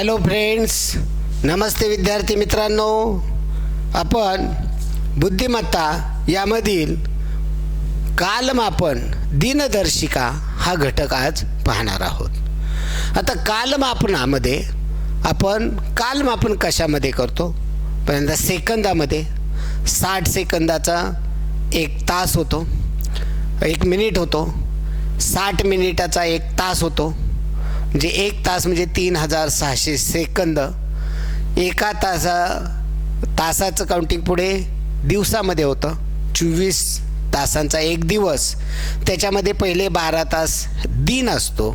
Hello friends नमस्ते विद्यार्थी मित्रांनो. आपण बुद्धिमत्ता यामधील कालमापन दिनदर्शिका हा घटक आज पाहणार आहोत. आता कालमापनामध्ये आपण कालमापन कशामध्ये करतो? पहिल्यांदा सेकंदामध्ये. साठ सेकंदाचा एक तास होतो. एक मिनिट होतो. साठ मिनिटाचा एक तास होतो. म्हणजे एक तास म्हणजे तीन हजार सहाशे सेकंद एका तासा तासाचं काउंटिंग पुढे दिवसामध्ये होतं. चोवीस तासांचा एक दिवस. त्याच्यामध्ये पहिले बारा तास दिन असतो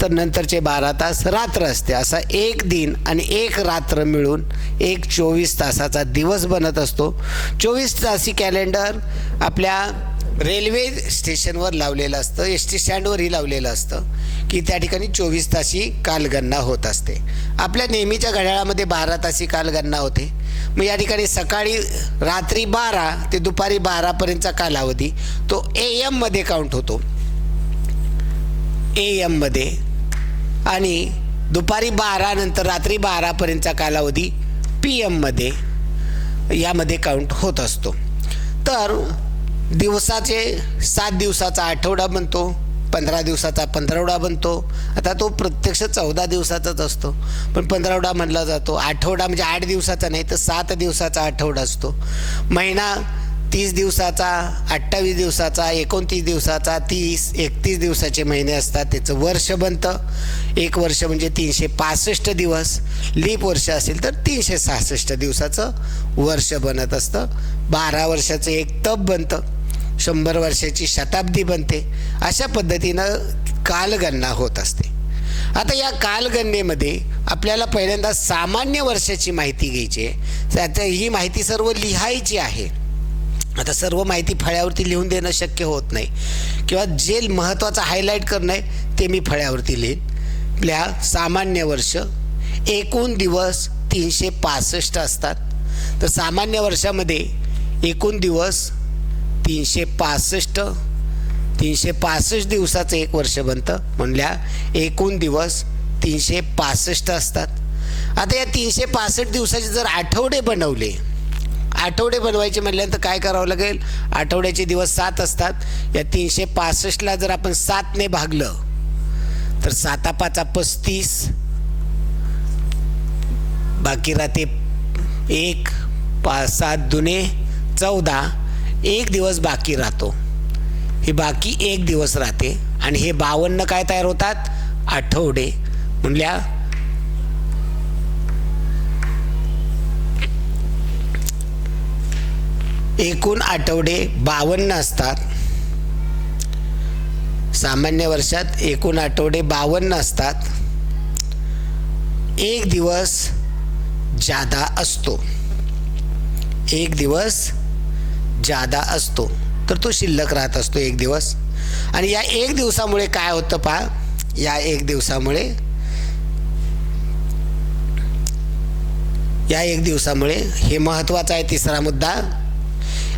तर नंतरचे बारा तास रात्र असते. असा एक दिन आणि एक रात्र मिळून एक चोवीस तासाचा दिवस बनत असतो. चोवीस तासी कॅलेंडर आपल्या रेल्वे स्टेशनवर लावलेलं असतं एस टी स्टँडवरही लावलेलं असतं की त्या ठिकाणी चोवीस तासी कालगणना होत असते. आपल्या नेहमीच्या घड्याळामध्ये बारा तासी कालगणना होते. मग या ठिकाणी सकाळी रात्री बारा ते दुपारी बारापर्यंतचा कालावधी तो ए एममध्ये काउंट होतो. ए एममध्ये आणि दुपारी बारानंतर रात्री बारापर्यंतचा कालावधी पी एममध्ये यामध्ये काउंट होत असतो. तर दिवसाचे सात दिवसाचा आठवडा बनतो पंधरा दिवसाचा पंधरवडा बनतो. आता तो प्रत्यक्ष चौदा दिवसाचाच असतो. पण पंधरवडा म्हणला जातो. आठवडा म्हणजे आठ दिवसाचा नाही तर सात दिवसाचा आठवडा असतो. महिना तीस दिवसाचा अठ्ठावीस दिवसाचा एकोणतीस दिवसाचा तीस एकतीस दिवसाचे महिने असतात. त्याचं वर्ष बनतं. एक वर्ष म्हणजे तीनशे पासष्ट दिवस. लीप वर्ष असेल तर तीनशे सहासष्ट दिवसाचं वर्ष बनत असतं. बारा वर्षाचं एक तप बनतं. शंभर वर्षाची शताब्दी बनते. अशा पद्धतीनं कालगणना होत असते. आता या कालगणनेमध्ये आपल्याला पहिल्यांदा सामान्य वर्षाची माहिती घ्यायची आहे. आता ही माहिती सर्व लिहायची आहे. आता सर्व माहिती फळ्यावरती लिहून देणं शक्य होत नाही. किंवा जे महत्त्वाचं हायलाईट करणं आहे ते मी फळ्यावरती लिहीन. आपल्या सामान्य वर्ष एकूण दिवस तीनशे पासष्ट असतात. तर सामान्य वर्षामध्ये एकूण दिवस तीनशे पासष्ट तीनशे पासष्ट दिवसाचं एक वर्ष बनतं. म्हणल्या एकूण दिवस तीनशे पासष्ट असतात. आता या तीनशे पासष्ट दिवसाचे जर आठवडे बनवले आठवडे बनवायचे म्हटल्यानंतर काय करावं लागेल? आठवड्याचे दिवस सात असतात. या तीनशे पासष्टला जर आपण सातने भागलं तर साता पाचा पस्तीस बाकी राहते एक पाच सात दुने चौदा एक दिवस बाकी राहतो. हे बाकी एक दिवस राहते आणि हे बावन्न काय तयार होतात? आठवडे. म्हणल्या एकूण आठवडे बावन्न असतात. सामान्य वर्षात एकूण आठवडे बावन्न असतात. एक दिवस जादा असतो. एक दिवस जादा असतो तर तो शिल्लक राहत असतो एक दिवस. आणि या एक दिवसामुळे काय होतं पहा या एक दिवसामुळे या एक दिवसामुळे हे महत्त्वाचं आहे तिसरा मुद्दा.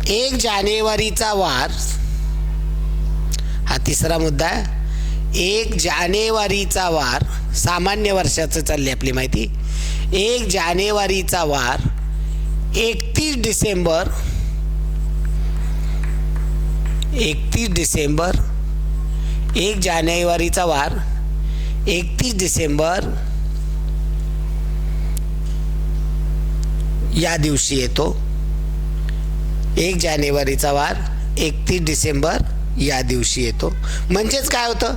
एक जानेवारीचा वार हा तिसरा मुद्दा एक जानेवारीचा वार सामान्य वर्षाचं चालली आपली माहिती. एक जानेवारीचा वार एकतीस डिसेंबर एकतीस डिसेंबर एक जानेवारीचा वार एकतीस डिसेंबर या दिवशी येतो. एक जानेवारीचा वार एकतीस डिसेंबर या दिवशी येतो. म्हणजेच काय होतं?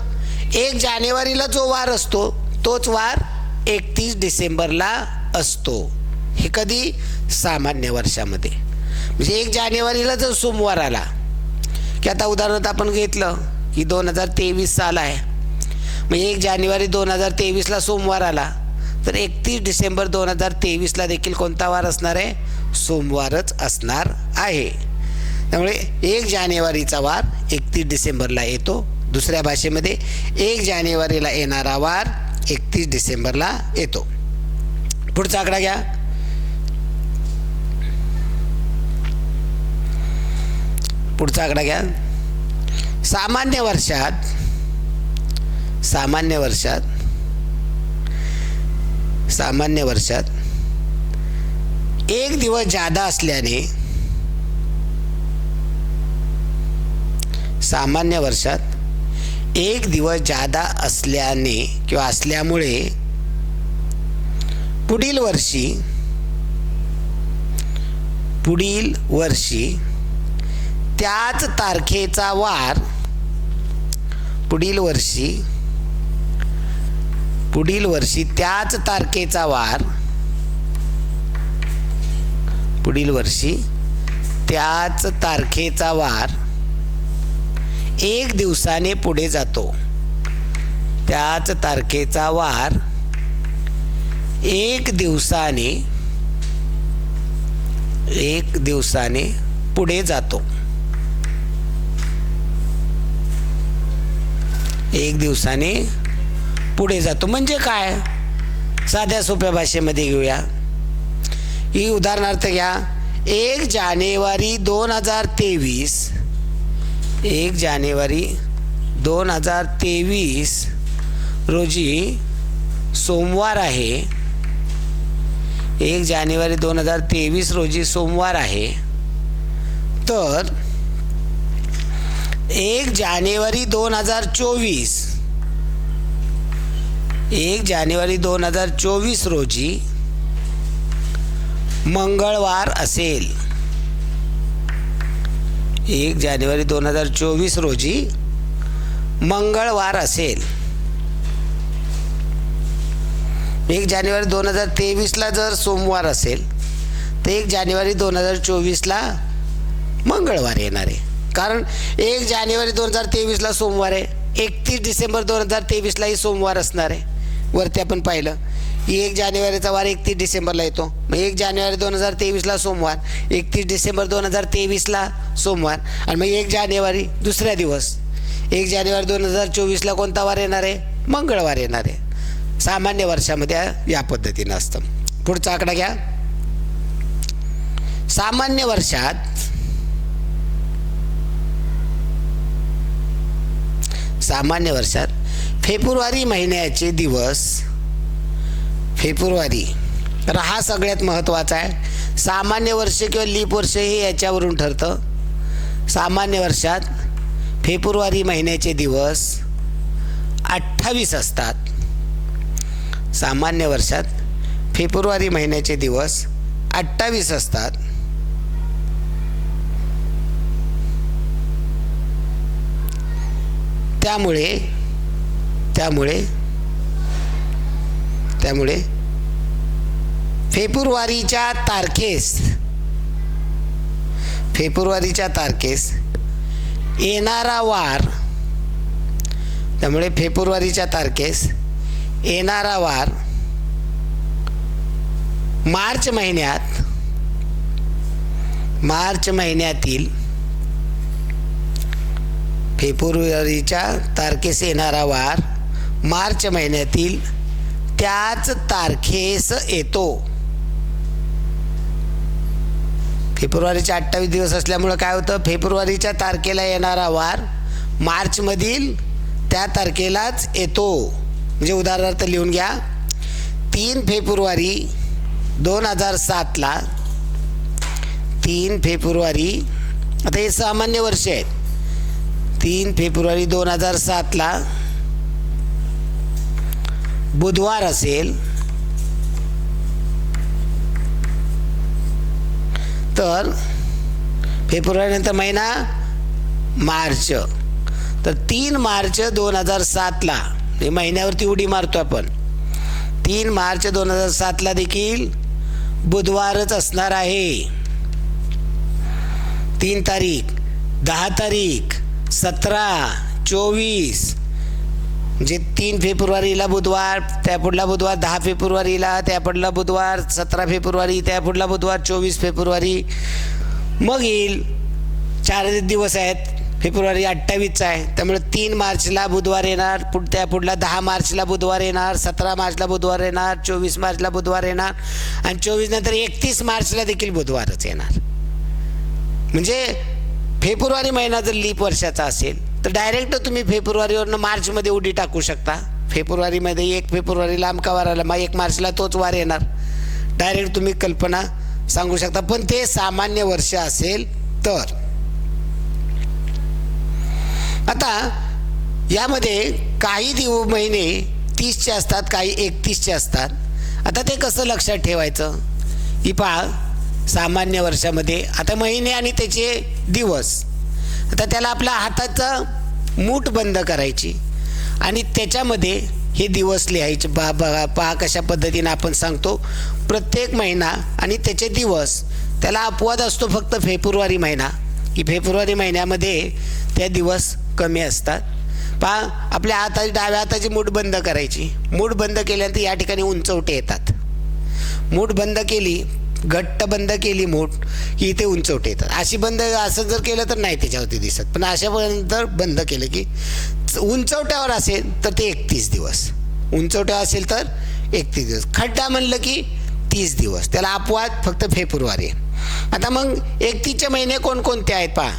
एक जानेवारीला जो वार असतो तोच वार एकतीस डिसेंबरला असतो. हे कधी? सामान्य वर्षामध्ये. म्हणजे एक जानेवारीला जर सोमवार आला की आता उदाहरणार्थ आपण घेतलं की दोन हजार तेवीस साल आहे. मग एक जानेवारी दोन हजार तेवीसला सोमवार आला. तर एकतीस डिसेंबर दोन हजार तेवीसला देखील कोणता वार असणार आहे? सोमवारच असणार आहे. त्यामुळे एक जानेवारीचा वार एकतीस डिसेंबरला येतो. दुसऱ्या भाषेमध्ये एक जानेवारीला येणारा वार एकतीस डिसेंबरला येतो. पुढचा आकडा घ्या. पुढचा आकडा घ्या. सामान्य वर्षात सामान्य वर्षात सामान्य वर्षात एक दिवस जादा असल्याने सामान्य वर्षात एक दिवस जादा असल्याने किंवा असल्यामुळे पुढील वर्षी पुढील वर्षी त्याच तारखेचा वार पुढील वर्षी पुढील वर्षी त्याच तारखेचा वार पुढील वर्षी त्याच तारखेचा वार एक दिवसाने पुढे जातो. त्याच तारखेचा वार एक दिवसाने एक दिवसाने पुढे जातो. एक दिवसाने पुढे जातो. म्हणजे काय? साध्या सोप्या भाषेमध्ये घेऊया. ही उदाहरणार्थ घ्या. एक जानेवारी दोन हजार तेवीस. एक जानेवारी दोन हजार तेवीस रोजी सोमवार आहे. एक जानेवारी दोन हजार तेवीस रोजी सोमवार आहे. तर एक जानेवारी दोन हजार चोवीस. एक जानेवारी दोन हजार चोवीस रोजी मंगळवार असेल. एक जानेवारी दोन हजार चोवीस रोजी मंगळवार असेल. एक जानेवारी दोन हजार तेवीसला जर सोमवार असेल तर एक जानेवारी दोन हजार चोवीसला मंगळवार येणार आहे. कारण एक जानेवारी दोन हजार तेवीसला सोमवार आहे. एकतीस डिसेंबर दोन हजार तेवीसलाही सोमवार असणार आहे. वरती आपण पाहिलं एक जानेवारीचा वार एकतीस डिसेंबरला येतो. मग एक जानेवारी दोन हजार तेवीसला सोमवार एकतीस डिसेंबर दोन हजार तेवीसला सोमवार आणि मग एक जानेवारी दुसऱ्या दिवस. एक जानेवारी दोन हजार चोवीसला कोणता वार येणार आहे? मंगळवार येणार आहे. सामान्य वर्षामध्ये या पद्धतीनं असतं. पुढचा आकडा घ्या. सामान्य वर्षात सामान्य वर्षात फेब्रुवारी महिन्याचे दिवस. फेब्रुवारी. तर हा सगळ्यात महत्त्वाचा आहे. सामान्य वर्ष किंवा लीप वर्ष हे याच्यावरून ठरतं. सामान्य वर्षात फेब्रुवारी महिन्याचे दिवस अठ्ठावीस असतात. सामान्य वर्षात फेब्रुवारी महिन्याचे दिवस अठ्ठावीस असतात. त्यामुळे त्यामुळे त्यामुळे फेब्रुवारीच्या तारखेस फेब्रुवारीच्या तारखेस येणारा वार त्यामुळे फेब्रुवारीच्या तारखेस येणारा वार मार्च महिन्यात मार्च महिन्यातील फेब्रुवारीच्या तारखेस येणारा वार मार्च महिन्यातील त्याच तारखेस येतो. फेब्रुवारीचे अठ्ठावीस दिवस असल्यामुळं काय होतं? फेब्रुवारीच्या तारखेला येणारा वार मार्चमधील त्या तारखेलाच येतो. म्हणजे उदाहरणार्थ लिहून घ्या. तीन फेब्रुवारी दोन हजार सातला तीन फेब्रुवारी आता हे सामान्य वर्ष आहेत. तीन फेब्रुवारी दोन हजार सातला बुधवार असेल तर फेब्रुवारीनंतर महिना मार्च. तर तीन मार्च दोन हजार सातला हे महिन्यावरती उडी मारतो आपण. तीन मार्च दोन हजार सातला देखील बुधवारच असणार आहे. तीन तारीख दहा तारीख सतरा चोवीस म्हणजे तीन फेब्रुवारीला बुधवार त्या पुढला बुधवार दहा फेब्रुवारीला त्या पुढला बुधवार सतरा फेब्रुवारी त्या पुढला बुधवार चोवीस फेब्रुवारी. मग येईल. चार दिवस आहेत. फेब्रुवारी अठ्ठावीसचा आहे. त्यामुळे तीन मार्चला बुधवार येणार पुढ त्या पुढला दहा मार्चला बुधवार येणार सतरा मार्चला बुधवार येणार चोवीस मार्चला बुधवार येणार आणि चोवीस नंतर एकतीस मार्चला देखील बुधवारच येणार. म्हणजे फेब्रुवारी महिना जर लीप वर्षाचा असेल तर डायरेक्ट तुम्ही फेब्रुवारीवरनं मार्चमध्ये उडी टाकू शकता. फेब्रुवारीमध्ये एक फेब्रुवारीला अमका वार आला? मग एक मार्चला तोच वार येणार. डायरेक्ट तुम्ही कल्पना सांगू शकता. पण ते सामान्य वर्ष असेल तर. आता यामध्ये काही दिव महिने तीसचे असतात काही एकतीसचे असतात. आता ते कसं लक्षात ठेवायचं? ही पहा सामान्य वर्षामध्ये. आता महिने आणि त्याचे दिवस. आता त्याला आपल्या हाताचं मूठ बंद करायची. आणि त्याच्यामध्ये हे दिवस लिहायचे. बा बघा पहा कशा पद्धतीनं आपण सांगतो. प्रत्येक महिना आणि त्याचे दिवस. त्याला अपवाद असतो फक्त फेब्रुवारी महिना. की फेब्रुवारी महिन्यामध्ये त्या दिवस कमी असतात. पहा आपल्या हाताची डाव्या हाताची मूठ बंद करायची. मूठ बंद केल्यानंतर या ठिकाणी उंचवटे येतात. मूठ बंद केली घट्ट बंद केली मोठ की इथे उंचवटे येतात. अशी बंद असं जर केलं तर नाही त्याच्यावरती दिसत. पण अशापर्यंत जर बंद केलं की उंचवट्यावर असेल तर ते एकतीस दिवस. उंचवट्यावर असेल तर एकतीस दिवस. खड्डा म्हणलं की तीस दिवस. त्याला अपवाद फक्त फेब्रुवारी. आता मग एकतीसचे महिने कोणकोणते आहेत पहा.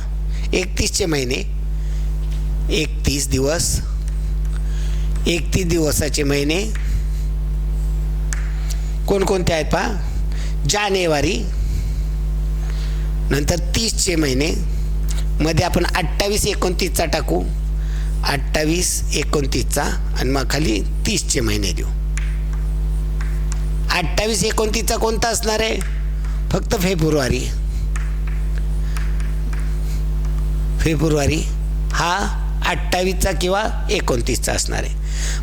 एकतीसचे महिने. एकतीस दिवस. एकतीस दिवसाचे महिने. कोणकोणते आहेत पहा. जानेवारी नंतर तीसचे महिने मध्ये आपण अठ्ठावीस एकोणतीसचा टाकू. अठ्ठावीस एकोणतीसचा आणि मग खाली तीसचे महिने देऊ. अठ्ठावीस एकोणतीसचा कोणता असणार आहे? फक्त फेब्रुवारी. फेब्रुवारी हा अठ्ठावीसचा किंवा एकोणतीसचा असणार आहे.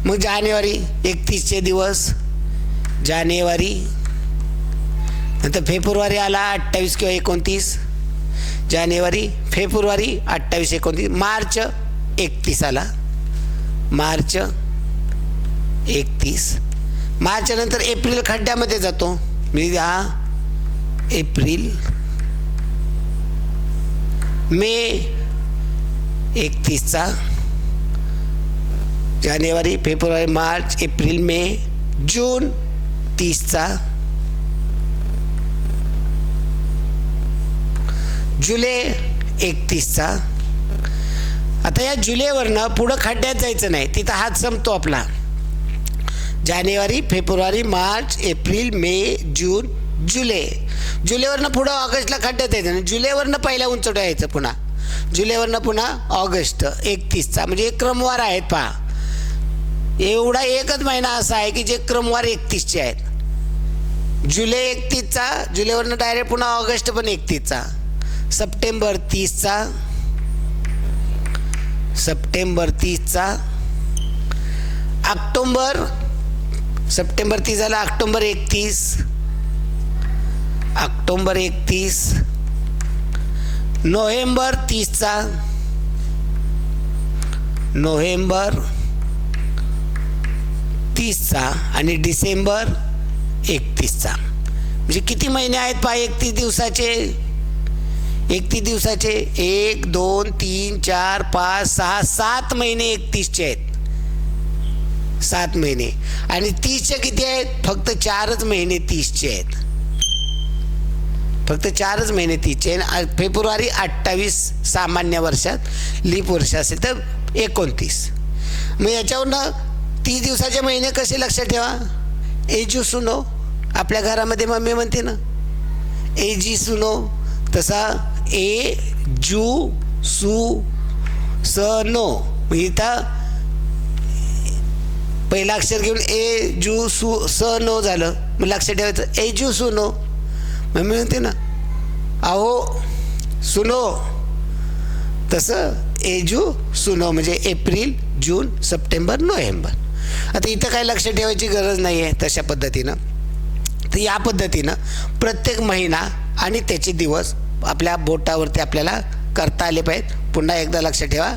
मग जानेवारी एकतीसचे दिवस. जानेवारी नंतर फेब्रुवारी आला अठ्ठावीस किंवा एकोणतीस. जानेवारी फेब्रुवारी अठ्ठावीस एकोणतीस मार्च एकतीस आला. मार्च एकतीस. मार्चनंतर एप्रिल खड्ड्यामध्ये जातो. मी हा एप्रिल मे एकतीसचा जानेवारी फेब्रुवारी मार्च एप्रिल मे जून तीसचा जुलै एकतीसचा. आता या जुलैवरनं पुढं खड्ड्यात जायचं नाही तिथं हात संपतो आपला. जानेवारी फेब्रुवारी मार्च एप्रिल मे जून जुलै. जुलैवरनं पुढं ऑगस्टला खड्ड्यात यायचं नाही जुलैवरनं पहिल्या उंचवटा यायचं पुन्हा. जुलैवरनं पुन्हा ऑगस्ट एकतीसचा म्हणजे एक क्रमवार आहेत पहा. एवढा एकच महिना असा आहे की जे क्रमवार एकतीसचे आहेत. जुलै एकतीसचा जुलैवरनं डायरेक्ट पुन्हा ऑगस्ट पण एकतीसचा. सप्टेंबर तीसचा सप्टेंबर तीसचा ऑक्टोंबर सप्टेंबर तीस झाला ऑक्टोंबर एकतीस ऑक्टोंबर एकतीस नोव्हेंबर तीसचा नोव्हेंबर तीसचा आणि डिसेंबर एकतीसचा. म्हणजे किती महिने आहेत पहा एकतीस दिवसाचे? एकतीस दिवसाचे एक दोन तीन चार पाच सहा सात महिने एकतीसचे आहेत. सात महिने. आणि तीसचे किती आहेत? फक्त चारच महिने तीसचे आहेत. फक्त चारच महिने तीसचे आहे फेब्रुवारी अठ्ठावीस सामान्य वर्षात लीप वर्ष असेल तर एकोणतीस. मग याच्यावरनं तीस दिवसाचे महिने कसे लक्षात ठेवा? एजू सुनो. आपल्या घरामध्ये मम्मी म्हणते ना एजी सुनो तसा ए जू सु स नो. म्हणजे इथं पहिलं अक्षर घेऊन ए जू सु स नो झालं. मग लक्षात ठेवायचं ए जू सुनो मग मी म्हणते ना अहो सुनो तसं एजू सुनो म्हणजे एप्रिल जून सप्टेंबर नोव्हेंबर. आता इथं काही लक्ष ठेवायची गरज नाही आहे तशा पद्धतीनं. तर या पद्धतीनं प्रत्येक महिना आणि त्याचे दिवस आपल्या बोटावरती आपल्याला करता आले पाहिजेत. पुन्हा एकदा लक्ष ठेवा.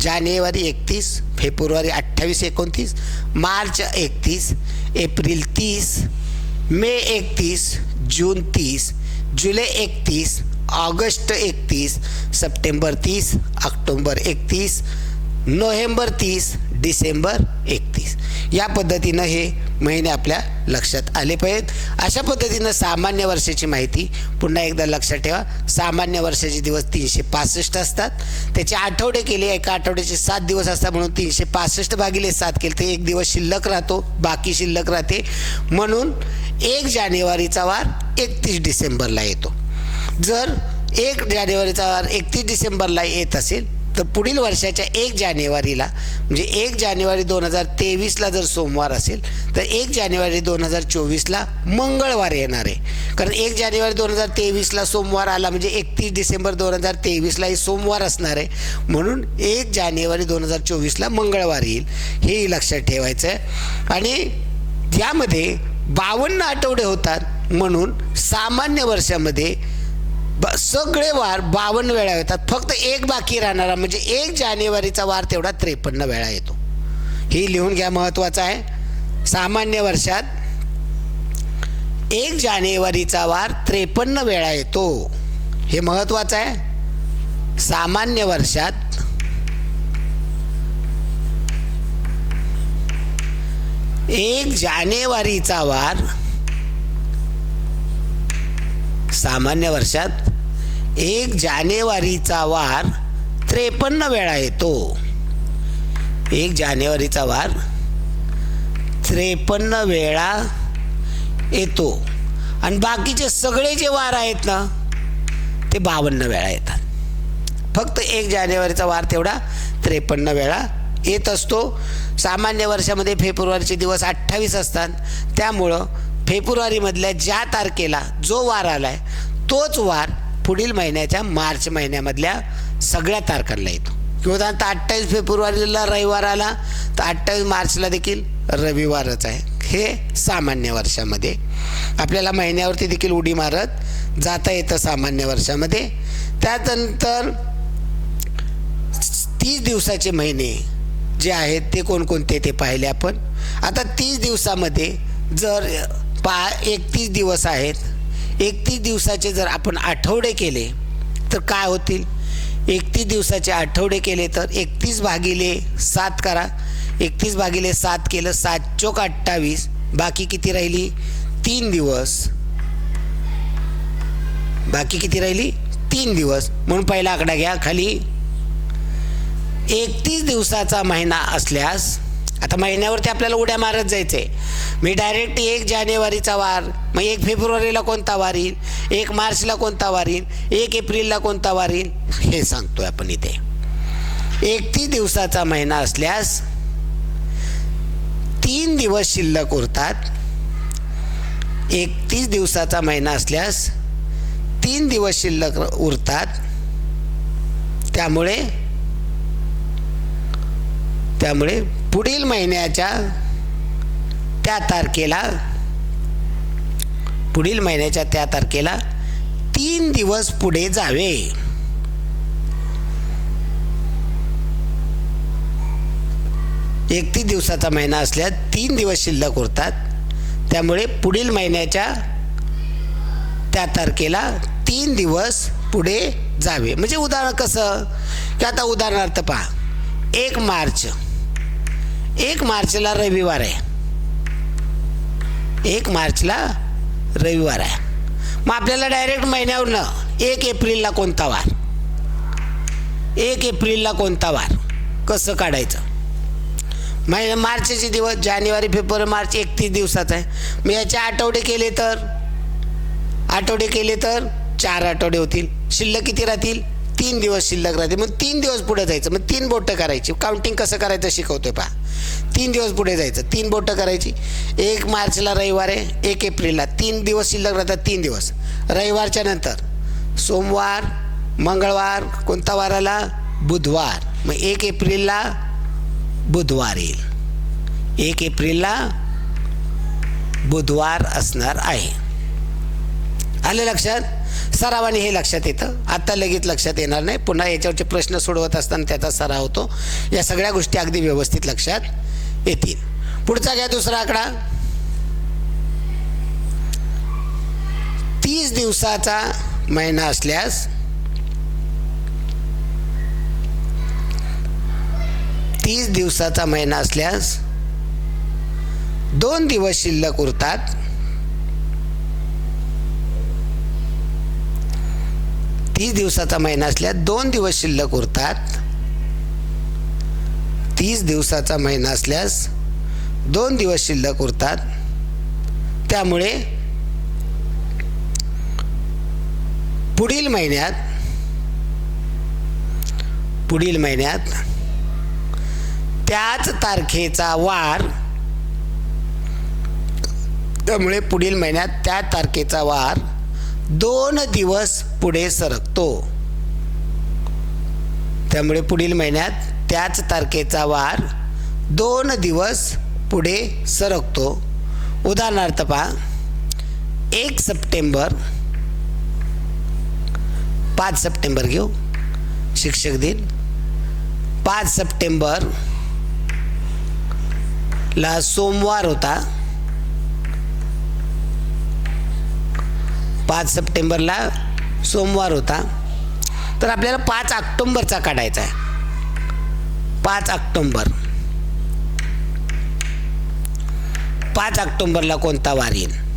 जानेवारी एकतीस फेब्रुवारी अठ्ठावीस एकोणतीस मार्च एकतीस एप्रिल तीस मे एकतीस जून तीस जुलै एकतीस ऑगस्ट एकतीस सप्टेंबर तीस ऑक्टोंबर एकतीस नोव्हेंबर तीस डिसेंबर एकतीस. या पद्धतीनं हे महिने आपल्या लक्षात आले पाहिजेत. अशा पद्धतीनं सामान्य वर्षाची माहिती पुन्हा एकदा लक्षात ठेवा. सामान्य वर्षाचे दिवस तीनशे पासष्ट असतात. त्याचे आठवडे केले एका आठवड्याचे सात दिवस असतात म्हणून तीनशे पासष्ट भागिले सात केले तर एक दिवस शिल्लक राहतो बाकी शिल्लक राहते. म्हणून एक जानेवारीचा वार एकतीस डिसेंबरला येतो. जर एक जानेवारीचा वार एकतीस डिसेंबरला येत असेल तर पुढील वर्षाच्या एक जानेवारीला म्हणजे एक जानेवारी दोन हजार तेवीसला जर सोमवार असेल तर एक जानेवारी दोन हजार चोवीसला मंगळवार येणार आहे. कारण एक जानेवारी दोन हजार तेवीसला सोमवार आला म्हणजे एकतीस डिसेंबर दोन हजार तेवीसलाही सोमवार असणार आहे. म्हणून एक जानेवारी दोन हजार चोवीसला मंगळवार येईल. हेही लक्षात ठेवायचं आहे आणि यामध्ये बावन्न आठवडे होतात म्हणून सामान्य वर्षामध्ये ब सगळे वार बावन्न वेळा येतात. फक्त एक बाकी राहणारा म्हणजे एक जानेवारीचा वार तेवढा त्रेपन्न वेळा येतो. हे लिहून घ्या महत्त्वाचं आहे. सामान्य वर्षात एक जानेवारीचा वार त्रेपन्न वेळा येतो. हे महत्त्वाचं आहे. सामान्य वर्षात एक जानेवारीचा वार सामान्य वर्षात एक जानेवारीचा वार त्रेपन्न वेळा येतो. एक जानेवारीचा वार त्रेपन्न वेळा येतो. आणि बाकीचे सगळे जे वार आहेत ना ते बावन्न वेळा येतात. फक्त एक जानेवारीचा वार तेवढा त्रेपन्न वेळा येत असतो. सामान्य वर्षामध्ये फेब्रुवारीचे दिवस अठ्ठावीस असतात. त्यामुळं फेब्रुवारीमधल्या ज्या तारखेला जो वार आला आहे तोच वार पुढील महिन्याच्या मार्च महिन्यामधल्या सगळ्या तारखांना येतो. किंवा उदाहरणार्थ अठ्ठावीस फेब्रुवारीला रविवार आला तर अठ्ठावीस मार्चला देखील रविवारच आहे. हे सामान्य वर्षामध्ये. आपल्याला महिन्यावरती देखील उडी मारत जाता येतं सामान्य वर्षामध्ये. त्यानंतर तीस दिवसाचे महिने जे आहेत ते कोणकोणते ते पाहिले आपण. आता तीस दिवसामध्ये जर पा एकतीस दिवस आहेत. एकतीस दिवसाचे जर आपण आठवडे केले तर काय होतील? एकतीस दिवसाचे आठवडे केले तर एकतीस भागिले सात करा. एकतीस भागिले सात केलं सात चोक अठ्ठावीस. बाकी किती राहिली? तीन दिवस. बाकी किती राहिली? तीन दिवस. म्हणून पहिला आकडा घ्या खाली. एकतीस दिवसाचा महिना असल्यास आता महिन्यावरती आपल्याला उड्या मारत जायचंय मी डायरेक्ट एक जानेवारीचा वार मग एक फेब्रुवारीला कोणता वार येईल? एक मार्चला कोणता वार येईल? एक एप्रिलला कोणता वार येईल? हे सांगतोय आपण इथे. एकतीस दिवसाचा महिना असल्यास तीन दिवस शिल्लक उरतात. एकतीस दिवसाचा महिना असल्यास तीन दिवस शिल्लक उरतात. त्यामुळे त्यामुळे पुढील महिन्याच्या त्या तारखेला पुढील महिन्याच्या त्या तारखेला तीन दिवस पुढे जावे. एकतीस दिवसाचा महिना असल्यास तीन दिवस शिल्लक उरतात. त्यामुळे पुढील महिन्याच्या त्या तारखेला तीन दिवस पुढे जावे. म्हणजे उदाहरण कसं? की आता उदाहरणार्थ पहा एक मार्च. एक मार्चला रविवार आहे. एक मार्चला रविवार आहे. मग आपल्याला डायरेक्ट महिन्यावरनं एक एप्रिलला कोणता वार? एक एप्रिलला कोणता वार? कसं काढायचं? महिना मार्चचे दिवस जानेवारी फेब्रुवारी मार्च एकतीस दिवसाचा आहे. मी याचे आठवडे केले तर? आठवडे केले तर? चार आठवडे होतील. शिल्लक किती राहतील? तीन दिवस शिल्लक राहते मग तीन दिवस पुढे जायचं. मग तीन बोटं करायची. काउंटिंग कसं करायचं शिकवतोय पहा. तीन दिवस पुढे जायचं. तीन बोटं करायची. एक मार्चला रविवार आहे एक एप्रिलला. तीन दिवस शिल्लक राहतात तीन दिवस. रविवारच्या नंतर सोमवार मंगळवार कोणता वार आला बुधवार. मग एक एप्रिलला बुधवार येईल. एक एप्रिलला बुधवार असणार आहे. आलं लक्षात? सरावाने हे लक्षात येतं. आत्ता लगेच लक्षात येणार नाही. पुन्हा याच्यावरचे प्रश्न सोडवत असताना त्याचा सराव होतो. या सगळ्या गोष्टी अगदी व्यवस्थित लक्षात येतील. पुढचा घ्या दुसरा आकडा. तीस दिवसाचा महिना असल्यास तीस दिवसाचा महिना असल्यास दोन दिवस शिल्लक उरतात. तीस दिवसाचा महिना असल्यास दोन दिवस शिल्लक उरतात. तीस दिवसाचा महिना असल्यास दोन दिवस शिल्लक उरतात. त्यामुळे पुढील महिन्यात पुढील महिन्यात त्याच तारखेचा वार त्यामुळे पुढील महिन्यात त्या तारखेचा वार दोन दिवस पुढे सरकतो. त्यामुळे पुढील महिन्यात त्याच तारखेचा वार दोन दिवस पुढे सरकतो. उदाहरणार्थ पहा एक सप्टेंबर पाच सप्टेंबर घेऊ शिक्षक दिन. पाच सप्टेंबर ला सोमवार होता. पाच सप्टेंबरला सोमवार होता. तर आपल्याला पाच ऑक्टोंबरचा काढायचा आहे. पाच ऑक्टोंबर. पाच ऑक्टोंबरला कोणता वार येईल?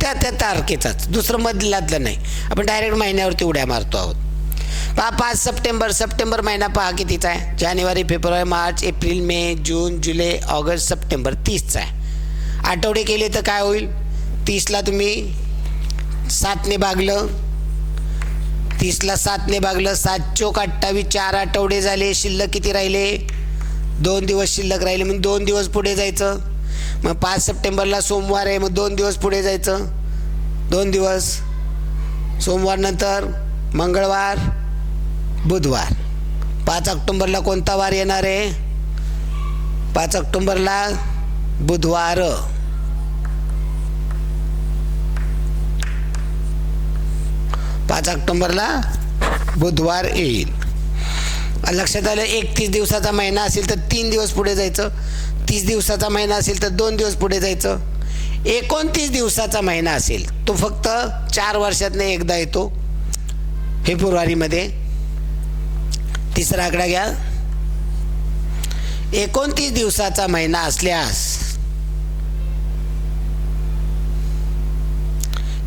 त्या त्या तारखेचाच. दुसरं मधल्यातलं नाही. आपण डायरेक्ट महिन्यावरती उड्या मारतो आहोत. पहा पाच सप्टेंबर. सप्टेंबर महिना पहा कितीचा आहे? जानेवारी फेब्रुवारी मार्च एप्रिल मे जून जुलै ऑगस्ट सप्टेंबर तीसचा आहे. आठवडे केले तर काय होईल? तीसला तुम्ही सातने भागलं. तीसला सातने भागलं. सात चोक अठ्ठावीस चार आठवडे झाले. शिल्लक किती राहिले? दोन दिवस शिल्लक राहिले. मग दोन दिवस पुढे जायचं. मग पाच सप्टेंबरला सोमवार आहे. मग दोन दिवस पुढे जायचं. दोन दिवस. सोमवार नंतर मंगळवार बुधवार. पाच ऑक्टोंबरला कोणता वार येणार आहे? पाच ऑक्टोंबरला बुधवार. पाच ऑक्टोंबरला बुधवार येईल. लक्षात आलं एकतीस दिवसाचा महिना असेल तर तीन दिवस पुढे जायचं. तीस दिवसाचा महिना असेल तर दोन दिवस पुढे जायचं. एकोणतीस दिवसाचा महिना असेल तो फक्त चार वर्षातनं एकदा येतो. फेब्रुवारीमध्ये तिसरा आकडा घ्या. एकोणतीस दिवसाचा महिना असल्यास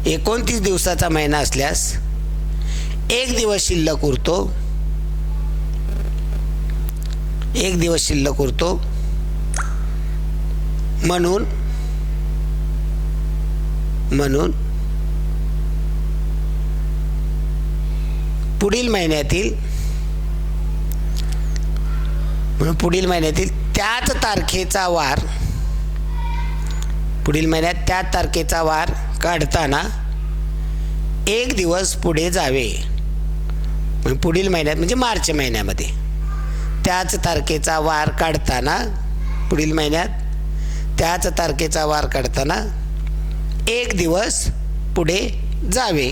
एकोणतीस दिवसाचा महिना असल्यास एक दिवस शिल्लक उरतो. एक दिवस शिल्लक उरतो. म्हणून म्हणून पुढील महिन्यातील म्हणून पुढील महिन्यातील त्याच तारखेचा वार पुढील महिन्यात त्या तारखेचा वार काढताना एक दिवस पुढे जावे. म्हणजे पुढील महिन्यात म्हणजे मार्च महिन्यामध्ये. त्याच तारखेचा वार काढताना पुढील महिन्यात त्याच तारखेचा वार काढताना एक दिवस पुढे जावे.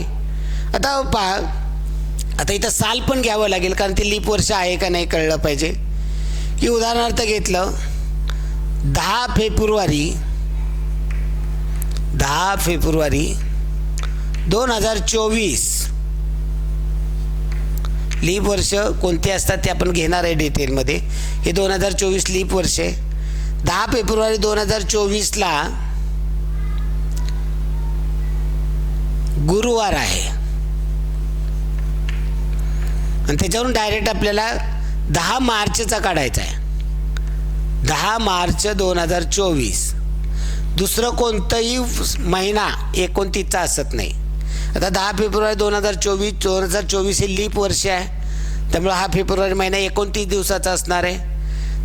आता पहा आता इथं साल पण घ्यावं लागेल कारण ते लीप वर्ष आहे का नाही कळलं पाहिजे. की उदाहरणार्थ घेतलं दहा फेब्रुवारी दहा फेब्रुवारी दोन हजार चोवीस लीप वर्ष कोणते असतात ते आपण घेणार आहे डिटेलमध्ये हे दोन हजार चोवीस लीप वर्ष आहे. दहा फेब्रुवारी दोन हजार चोवीसला गुरुवार आहे. आणि त्याच्यावरून डायरेक्ट आपल्याला दहा मार्चचा काढायचा आहे. दहा मार्च दोन हजार चोवीस. दुसरं कोणतंही महिना एकोणतीसचा असत नाही. आता दहा फेब्रुवारी दोन हजार चोवीस दोन हजार चोवीस हे लीप वर्ष आहे. त्यामुळं हा फेब्रुवारी महिना एकोणतीस दिवसाचा असणार आहे.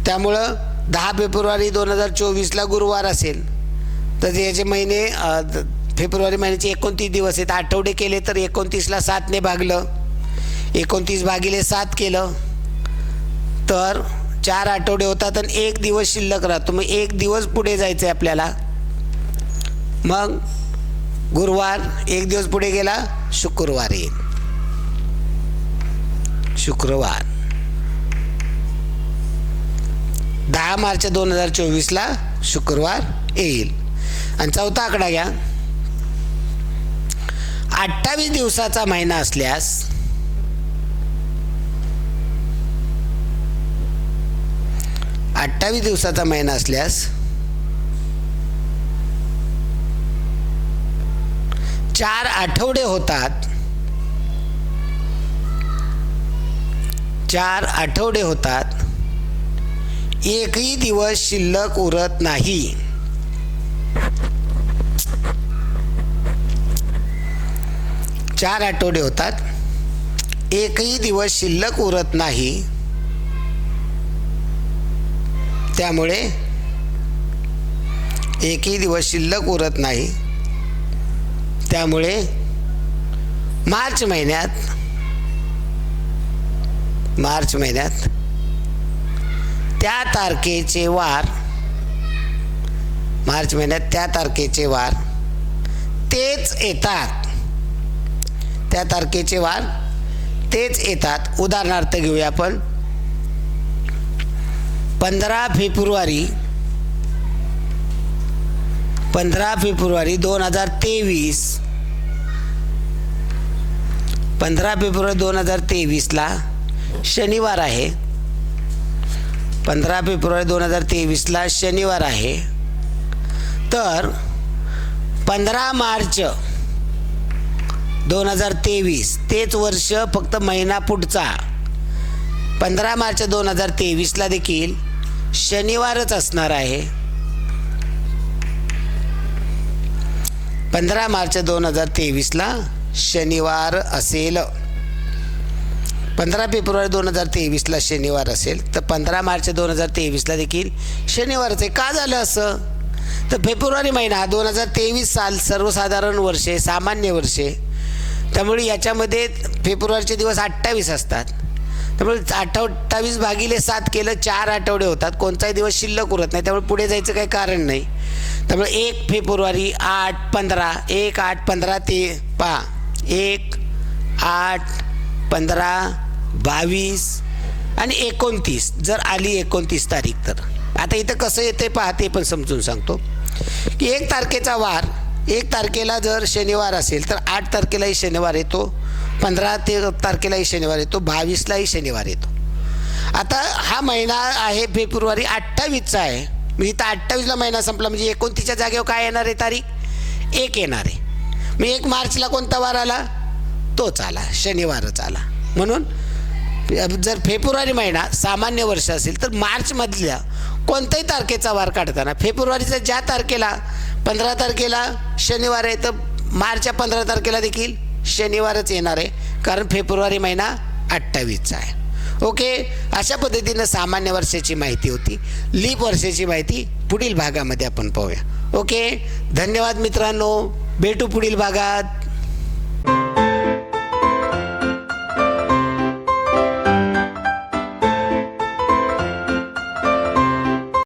त्यामुळं दहा फेब्रुवारी दोन हजार चोवीसला गुरुवार असेल. तर याचे महिने द- फेब्रुवारी महिन्याचे एकोणतीस दिवस आहेत आठवडे केले तर एकोणतीसला सातने भागलं. एकोणतीस भागिले सात केलं. तर चार आठवडे होतात आणि एक दिवस शिल्लक राहतो. मग एक दिवस पुढे जायचं आहे आपल्याला. मग गुरुवार एक दिवस पुढे गेला शुक्रवार येईल. शुक्रवार. दहा मार्च दोन हजार चोवीसला शुक्रवार येईल. आणि चौथा आकडा घ्या. अठ्ठावीस दिवसाचा महिना असल्यास अठ्ठावीस दिवसाचा महिना असल्यास चार आठवडे होतात. चार आठवडे होतात. एकही दिवस शिल्लक उरत नाही. चार आठवडे होतात. एकही दिवस शिल्लक उरत नाही. त्यामुळे एकही दिवस शिल्लक उरत नाही. त्यामुळे मार्च महिन्यात मार्च महिन्यात त्या तारखेचे वार मार्च महिन्यात त्या तारखेचे वार तेच येतात. त्या तारखेचे वार तेच येतात. उदाहरणार्थ घेऊया आपण. पंधरा फेब्रुवारी पंधरा फेब्रुवारी दोन हजार तेवीस. पंधरा फेब्रुवारी दोन हजार तेवीसला शनिवार आहे. पंधरा फेब्रुवारी दोन हजार तेवीसला शनिवार आहे. तर पंधरा मार्च दोन हजार तेवीस तेच वर्ष फक्त महिना पुढचा. पंधरा मार्च दोन हजार तेवीसला देखील शनिवारच असणार आहे. पंधरा मार्च दोन हजार तेवीसला शनिवार असेल. पंधरा फेब्रुवारी दोन हजार तेवीसला शनिवार असेल. तर पंधरा मार्च दोन हजार तेवीसला देखील शनिवारच आहे. का झालं असं? तर फेब्रुवारी महिना दोन हजार तेवीस साल सर्वसाधारण वर्षे सामान्य वर्षे त्यामुळे याच्यामध्ये फेब्रुवारीचे दिवस अठ्ठावीस असतात. त्यामुळे आठ अठ्ठावीस भागिले सात केलं चार आठवडे होतात. कोणताही दिवस शिल्लक उरत नाही. त्यामुळे पुढे जायचं काही कारण नाही. त्यामुळे एक फेब्रुवारी आठ पंधरा एक आठ पंधरा ते पा एक आठ पंधरा बावीस आणि एकोणतीस. जर आली एकोणतीस तारीख तर. आता इथं कसं येते पहा ते पण समजून सांगतो. की एक तारखेचा वार एक तारखेला जर शनिवार असेल तर आठ तारखेलाही शनिवार येतो. पंधरा ते तारखेलाही शनिवार येतो बावीसलाही शनिवार येतो. आता हा महिना आहे फेब्रुवारी अठ्ठावीसचा आहे. मी इथं अठ्ठावीसला महिना संपला म्हणजे एकोणतीसच्या जागेवर काय येणार आहे तारीख? एक येणार आहे. मग एक मार्चला कोणता वार आला? तोच आला शनिवारच आला. म्हणून जर फेब्रुवारी महिना सामान्य वर्ष असेल तर मार्चमधल्या कोणत्याही तारखेचा वार काढताना फेब्रुवारीचा ज्या तारखेला पंधरा तारखेला शनिवार आहे तर मार्चच्या पंधरा तारखेला देखील शनिवारच येणार आहे. कारण फेब्रुवारी महिना अठ्ठावीसचा आहे. ओके? अशा पद्धतीनं सामान्य वर्षाची माहिती होती. लीप वर्षाची माहिती पुढील भागामध्ये आपण पाहूया. ओके? धन्यवाद मित्रांनो. भेटू पुढील भागात.